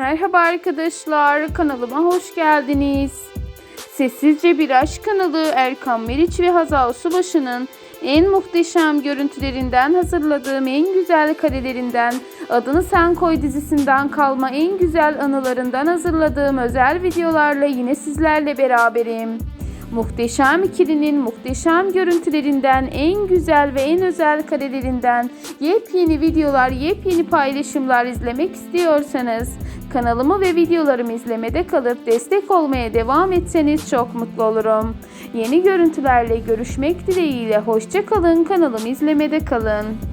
Merhaba arkadaşlar, kanalıma hoş geldiniz. Sessizce Bir Aşk kanalı Erkan Meriç ve Hazal Subaşı'nın en muhteşem görüntülerinden hazırladığım en güzel karelerinden, Adını Sen Koy dizisinden kalma en güzel anılarından hazırladığım özel videolarla yine sizlerle beraberim. Muhteşem ikilinin muhteşem görüntülerinden, en güzel ve en özel karelerinden yepyeni videolar, yepyeni paylaşımlar izlemek istiyorsanız kanalımı ve videolarımı izlemede kalıp destek olmaya devam etseniz çok mutlu olurum. Yeni görüntülerle görüşmek dileğiyle hoşça kalın, kanalımı izlemede kalın.